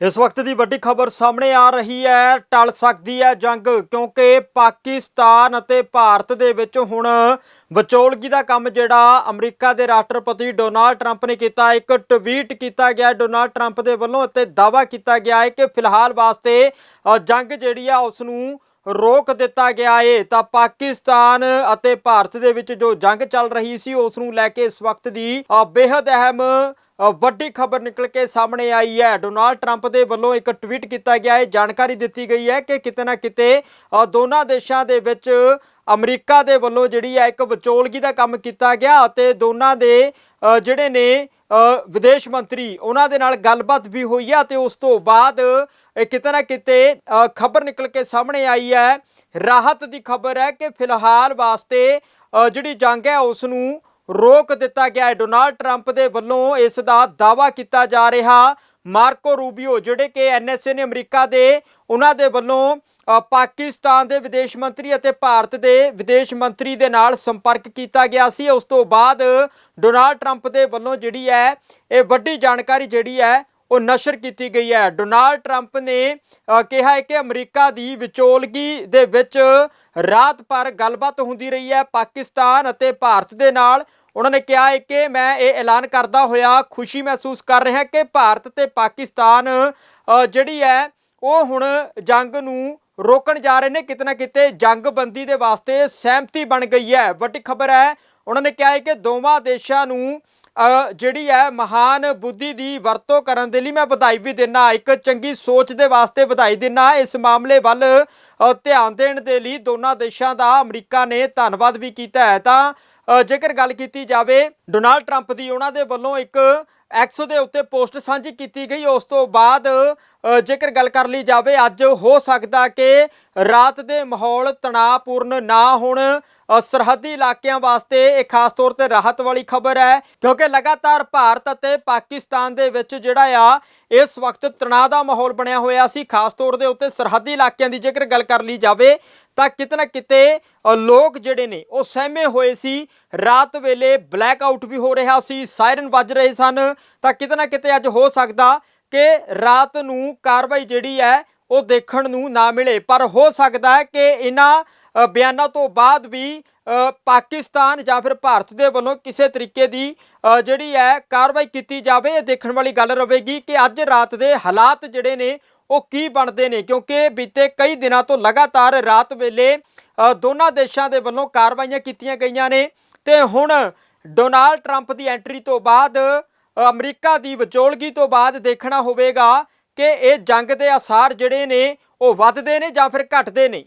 ਇਸ ਵਕਤ ਦੀ ਵੱਡੀ ਖਬਰ ਸਾਹਮਣੇ ਆ ਰਹੀ ਹੈ, ਟਲ ਸਕਦੀ ਹੈ ਜੰਗ, ਕਿਉਂਕਿ ਪਾਕਿਸਤਾਨ ਅਤੇ ਭਾਰਤ ਦੇ ਵਿੱਚ ਹੁਣ ਵਿਚੋਲਗੀ ਦਾ ਕੰਮ ਜਿਹੜਾ ਅਮਰੀਕਾ ਦੇ ਰਾਸ਼ਟਰਪਤੀ ਡੋਨਾਲਡ ਟਰੰਪ ਨੇ ਕੀਤਾ, ਇੱਕ ਟਵੀਟ ਕੀਤਾ ਗਿਆ ਡੋਨਾਲਡ ਟਰੰਪ ਦੇ ਵੱਲੋਂ ਅਤੇ ਦਾਅਵਾ ਕੀਤਾ ਗਿਆ ਹੈ ਕਿ ਫਿਲਹਾਲ ਵਾਸਤੇ ਜੰਗ ਜਿਹੜੀ ਆ ਉਸ ਨੂੰ ਰੋਕ ਦਿੱਤਾ ਗਿਆ ਏ। ਤਾਂ ਪਾਕਿਸਤਾਨ ਅਤੇ ਭਾਰਤ ਦੇ ਵਿੱਚ ਜੋ ਜੰਗ ਚੱਲ ਰਹੀ ਸੀ ਉਸ ਨੂੰ ਲੈ ਕੇ ਇਸ ਵਕਤ ਦੀ ਅ, ਬੇहद ਅਹਿਮ ਵੱਡੀ ਖਬਰ ਨਿਕਲ ਕੇ ਸਾਹਮਣੇ ਆਈ ਹੈ। ਡੋਨਾਲਡ ਟਰੰਪ ਦੇ ਵੱਲੋਂ ਇੱਕ ਟਵੀਟ ਕੀਤਾ ਗਿਆ ਹੈ ਜਾਣਕਾਰੀ ਦਿੱਤੀ ਗਈ ਹੈ ਕਿ ਕਿਤੇ ਨਾ ਕਿਤੇ ਦੋਨਾਂ ਦੇਸ਼ਾਂ ਦੇ ਵਿੱਚ ਅਮਰੀਕਾ ਦੇ ਵੱਲੋਂ ਜਿਹੜੀ ਹੈ ਇੱਕ ਵਿਚੋਲਗੀ ਦਾ ਕੰਮ ਕੀਤਾ ਗਿਆ ਅਤੇ ਦੋਨਾਂ ਦੇ ਜਿਹੜੇ ਨੇ ਵਿਦੇਸ਼ ਮੰਤਰੀ, ਉਹਨਾਂ ਦੇ ਨਾਲ ਗੱਲਬਾਤ ਵੀ ਹੋਈ ਹੈ ਤੇ ਉਸ ਤੋਂ ਬਾਅਦ ਕਿਤੇ ਨਾ ਕਿਤੇ ਖਬਰ ਨਿਕਲ ਕੇ ਸਾਹਮਣੇ ਆਈ ਹੈ। ਰਾਹਤ ਦੀ ਖਬਰ ਹੈ ਕਿ ਫਿਲਹਾਲ ਵਾਸਤੇ ਜਿਹੜੀ ਜੰਗ ਹੈ ਉਸ ਨੂੰ ਰੋਕ ਦਿੱਤਾ ਗਿਆ ਹੈ। ਡੋਨਾਲਡ ਟਰੰਪ ਦੇ ਵੱਲੋਂ ਇਸ ਦਾ ਦਾਅਵਾ ਕੀਤਾ ਜਾ ਰਿਹਾ। ਮਾਰਕੋ ਰੂਬੀਓ, ਜਿਹੜੇ ਕਿ ਐਨਐਸਏ ਨੇ ਅਮਰੀਕਾ ਦੇ, ਉਹਨਾਂ ਦੇ ਵੱਲੋਂ ਪਾਕਿਸਤਾਨ ਦੇ ਵਿਦੇਸ਼ ਮੰਤਰੀ ਅਤੇ ਭਾਰਤ ਦੇ ਵਿਦੇਸ਼ ਮੰਤਰੀ ਦੇ ਨਾਲ ਸੰਪਰਕ ਕੀਤਾ ਗਿਆ ਸੀ। ਉਸ ਤੋਂ ਬਾਅਦ ਡੋਨਾਲਡ ਟਰੰਪ ਦੇ ਵੱਲੋਂ ਜਿਹੜੀ ਹੈ, ਇਹ ਵੱਡੀ ਜਾਣਕਾਰੀ ਜਿਹੜੀ ਹੈ, ਉਹ ਨਸ਼ਰ ਕੀਤੀ ਗਈ ਹੈ। ਡੋਨਾਲਡ ਟਰੰਪ ਨੇ ਕਿਹਾ ਹੈ ਕਿ ਅਮਰੀਕਾ ਦੀ ਵਿਚੋਲਗੀ ਦੇ ਵਿੱਚ ਰਾਤ ਭਰ ਗੱਲਬਾਤ ਹੁੰਦੀ ਰਹੀ ਹੈ। ਪਾਕਿਸਤਾਨ ਅਤੇ ਭਾਰਤ ਦੇ ਨਾਲ ਉਹਨਾਂ ਨੇ ਕਿਹਾ ਹੈ ਕਿ ਮੈਂ ਇਹ ਐਲਾਨ ਕਰਦਾ ਹੋਇਆ ਖੁਸ਼ੀ ਮਹਿਸੂਸ ਕਰ ਰਿਹਾ ਕਿ ਭਾਰਤ ਤੇ ਪਾਕਿਸਤਾਨ ਜਿਹੜੀ ਹੈ, ਉਹ ਹੁਣ ਜੰਗ ਨੂੰ ਰੋਕਣ ਜਾ ਰਹੇ ਨੇ, ਕਿਤੇ ਨਾ ਕਿਤੇ ਜੰਗਬੰਦੀ ਦੇ ਵਾਸਤੇ ਸਹਿਮਤੀ ਬਣ ਗਈ ਹੈ। ਵੱਡੀ ਖਬਰ ਹੈ, ਉਹਨਾਂ ਨੇ ਕਿਹਾ ਹੈ ਕਿ ਦੋਵਾਂ ਦੇਸ਼ਾਂ ਨੂੰ ਜਿਹੜੀ ਹੈ ਮਹਾਨ ਬੁੱਧੀ ਦੀ ਵਰਤੋਂ ਕਰਨ ਦੇ ਲਈ ਮੈਂ ਵਧਾਈ ਵੀ ਦਿੰਨਾ, ਇੱਕ ਚੰਗੀ ਸੋਚ ਦੇ ਵਾਸਤੇ ਵਧਾਈ ਦਿੰਨਾ। ਇਸ ਮਾਮਲੇ ਵੱਲ ਧਿਆਨ ਦੇਣ ਦੇ ਲਈ ਦੋਨਾਂ ਦੇਸ਼ਾਂ ਦਾ ਅਮਰੀਕਾ ਨੇ ਧੰਨਵਾਦ ਵੀ ਕੀਤਾ ਹੈ। ਤਾਂ ਜੇਕਰ ਗੱਲ ਕੀਤੀ ਜਾਵੇ, ਡੋਨਾਲਡ ਟਰੰਪ ਦੀ ਉਹਨਾਂ ਦੇ ਵੱਲੋਂ ਇੱਕ ਐਕਸ ਦੇ ਉੱਤੇ ਪੋਸਟ ਸਾਂਝੀ ਕੀਤੀ ਗਈ। ਉਸ ਤੋਂ ਬਾਅਦ ਜੇਕਰ ਗੱਲ ਕਰ ਲਈ ਜਾਵੇ, ਅੱਜ ਹੋ ਸਕਦਾ ਕਿ ਰਾਤ ਦੇ ਮਾਹੌਲ ਤਣਾਅਪੂਰਨ ਨਾ ਹੋਣ। ਸਰਹੱਦੀ ਇਲਾਕਿਆਂ ਵਾਸਤੇ ਇਹ ਖਾਸ ਤੌਰ ਤੇ ਰਾਹਤ ਵਾਲੀ ਖਬਰ ਹੈ, ਕਿਉਂਕਿ ਲਗਾਤਾਰ ਭਾਰਤ ਅਤੇ ਪਾਕਿਸਤਾਨ ਦੇ ਵਿੱਚ ਜਿਹੜਾ ਆ, ਇਸ ਵਕਤ ਤਣਾਅ ਦਾ ਮਾਹੌਲ ਬਣਿਆ ਹੋਇਆ ਸੀ। ਖਾਸ ਤੌਰ ਦੇ ਉੱਤੇ ਸਰਹੱਦੀ ਇਲਾਕਿਆਂ ਦੀ ਜੇਕਰ ਗੱਲ ਕਰ ਲਈ ਜਾਵੇ, ਤਾਂ ਕਿਤੇ ਨਾ ਕਿਤੇ ਲੋਕ ਜਿਹੜੇ ਨੇ, ਉਹ ਸਹਿਮੇ ਹੋਏ ਸੀ। ਰਾਤ ਵੇਲੇ ਬਲੈਕ ਆਊਟ ਵੀ ਹੋ ਰਿਹਾ ਸੀ ਸਾਇਰਨ ਵੱਜ ਰਹੇ ਸਨ। ਤਾਂ ਕਿਤੇ ਨਾ ਕਿਤੇ ਅੱਜ ਹੋ ਸਕਦਾ ਕਿ ਰਾਤ ਨੂੰ ਕਾਰਵਾਈ ਜਿਹੜੀ ਹੈ, ਉਹ ਦੇਖਣ ਨੂੰ ਨਾ ਮਿਲੇ। ਪਰ ਹੋ ਸਕਦਾ ਹੈ ਕਿ ਇਹਨਾਂ ਬਿਆਨਾਂ ਤੋਂ ਬਾਅਦ ਵੀ ਪਾਕਿਸਤਾਨ ਜਾਂ ਫਿਰ ਭਾਰਤ ਦੇ ਵੱਲੋਂ ਕਿਸੇ ਤਰੀਕੇ ਦੀ ਜਿਹੜੀ ਹੈ ਕਾਰਵਾਈ ਕੀਤੀ ਜਾਵੇ, ਇਹ ਦੇਖਣ ਵਾਲੀ ਗੱਲ ਰਹੇਗੀ ਕਿ ਅੱਜ ਰਾਤ ਦੇ ਹਾਲਾਤ ਜਿਹੜੇ ਨੇ, ਉਹ ਕੀ ਬਣਦੇ ਨੇ, ਕਿਉਂਕਿ ਬੀਤੇ ਕਈ ਦਿਨਾਂ ਤੋਂ ਲਗਾਤਾਰ ਰਾਤ ਵੇਲੇ ਦੋਨਾਂ ਦੇਸ਼ਾਂ ਦੇ ਵੱਲੋਂ ਕਾਰਵਾਈਆਂ ਕੀਤੀਆਂ ਗਈਆਂ ਨੇ। ਤੇ ਹੁਣ ਡੋਨਾਲਡ ਟਰੰਪ ਦੀ ਐਂਟਰੀ ਤੋਂ ਬਾਅਦ ਅਮਰੀਕਾ ਦੀ ਵਿਚੋਲਗੀ ਤੋਂ ਬਾਅਦ ਦੇਖਣਾ ਹੋਵੇਗਾ ਕਿ ਇਹ ਜੰਗ ਦੇ ਅਸਾਰ ਜਿਹੜੇ ਨੇ, ਉਹ ਵੱਧਦੇ ਨੇ ਜਾਂ ਫਿਰ ਘਟਦੇ ਨੇ।